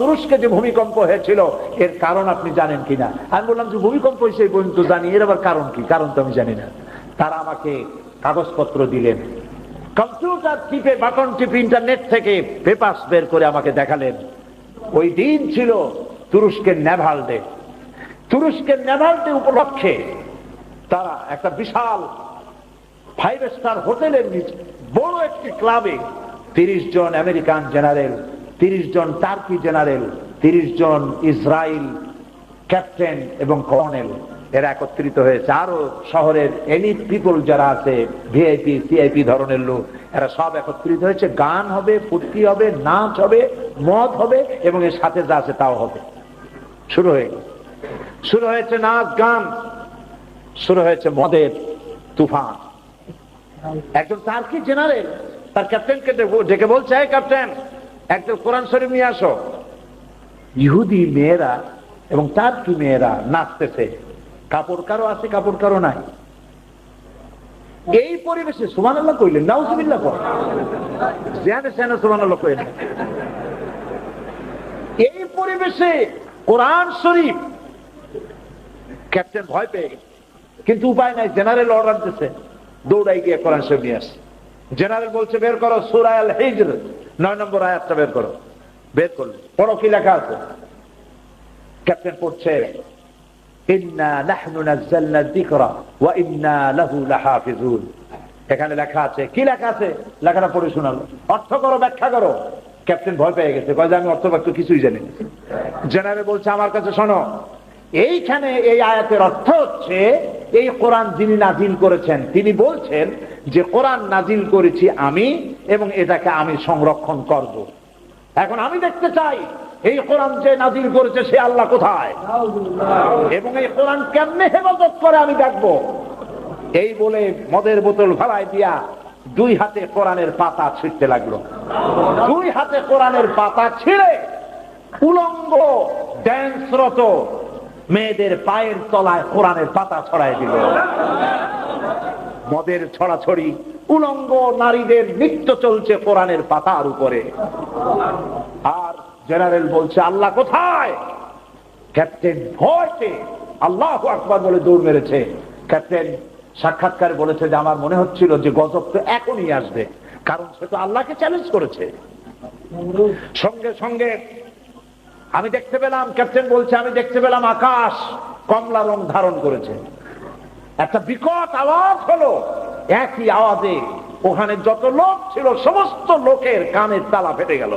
তুরস্কে যে ভূমিকম্প হয়েছিল, এর কারণ আপনি জানেন কিনা? আমি বললাম, যে ভূমিকম্প হয়েছে পর্যন্ত জানি, এর আবার কারণ কি? কারণ তো আমি জানি না। তারা আমাকে কাগজপত্র দিলেন। কম্পিউটার টিপে, বাটন টিপে, ইন্টারনেট থেকে পেপার্স বের করে আমাকে দেখালেন। ওই দিন ছিল তুরস্কের নেভাল ডে। তুরস্কের নেভাল ডে উপলক্ষে তারা একটা বিশাল ফাইভ স্টার হোটেলের বড় একটি ক্লাবে তিরিশ জন আমেরিকান জেনারেল তিরিশ জন টার্কি জেনারেল, তিরিশ জন ইসরায়েল ক্যাপ্টেন এবং কর্নেল। এরা একত্রিত হয়েছে। আরও শহরের এলিট পিপল যারা আছে, ভিআইপি, সিআইপি ধরনের লোক, এরা সব একত্রিত হয়েছে। গান হবে, ফুর্তি হবে, নাচ হবে, মদ হবে এবং এর সাথে যা আছে তাও হবে। শুরু হয়ে শুরু হয়েছে নাচ, গান। শুরু হয়েছে মদের তুফান। একজন টার্কি জেনারেল তার ক্যাপ্টেনকে ডেকে বলছে ক্যাপ্টেন একজন কোরআন শরীফ নিয়ে আসো। ইহুদি মেয়েরা এবং টার্কি মেয়েরা নাচতেছে। কাপড় কারও আছে, কাপড় কারও নাই। এই পরিবেশে সুমান আল্লাহ কইলেন, নাউজুবিল্লাহ কর। জেহানে সেহানে সুমান আল্লাহ কইলেন। এই পরিবেশে কোরআন শরীফ ক্যাপ্টেন ভয় পেয়ে গেছে। কিন্তু উপায় নাই, জেনারেল অর্ডার দিচ্ছে দৌড়াই গিয়ে কোরআন শরীফ নিয়ে আসে জেনারেল বলছে, বের করো সুরায় আল হিজর নয় নম্বর আয়াতটা বের করো। বের করল পড়ো কি লেখা আছে? ক্যাপ্টেন পড়ছে এখানে লেখা আছে। কি লেখা আছে? লেখাটা পড়ে শোনালো। অর্থ করো, ব্যাখ্যা করো। ক্যাপ্টেন ভয় পেয়ে গেছে। কয় আমি অর্থ বাক্য কিছুই জানি জেনারেল বলছে, আমার কাছে শোনো, এইখানে এই আয়াতের অর্থ হচ্ছে এই কোরআন যিনি নাজিল করেছেন, তিনি বলছেন যে কোরআন নাজিল করেছি আমি এবং এটাকে আমি সংরক্ষণ করব। এখন আমি দেখতে চাই, এই কোরআন যে নাজিল করেছে সে আল্লাহ কোথায়? এবং এই কোরআন কেমনে হেফাজত করে আমি দেখব। এই বলে মদের বোতল ভাড়ায় দিয়া দুই হাতে কোরআনের পাতা ছিঁড়তে লাগল। দুই হাতে কোরআনের পাতা ছিঁড়ে উলঙ্গ ড্যান্সরত মেয়েদের পায়ের তলায় কোরআনের পাতা ছড়াই দিল। মদের ছড়াছড়ি, উলঙ্গ নারীদের নৃত্য চলছে কোরআনের পাতার উপরে। আর জেনারেল বলছে, আল্লাহ কোথায়? ক্যাপ্টেন ভয়তে আল্লাহ আকবার বলে দৌড় মেরেছে। ক্যাপ্টেন সাক্ষাৎকার বলেছে যে, আমার মনে হচ্ছিল যে গজব তো এখনই আসবে, কারণ সে তো আল্লাহকে চ্যালেঞ্জ করেছে। সঙ্গে সঙ্গে আমি দেখতে পেলাম, ক্যাপ্টেন বলছে, আমি দেখতে পেলাম আকাশ কমলা রং ধারণ করেছে। একটা বিকট আওয়াজ হলো, একই আওয়াজে ওখানে যত লোক ছিল, সমস্ত লোকের কানের তালা ফেটে গেল।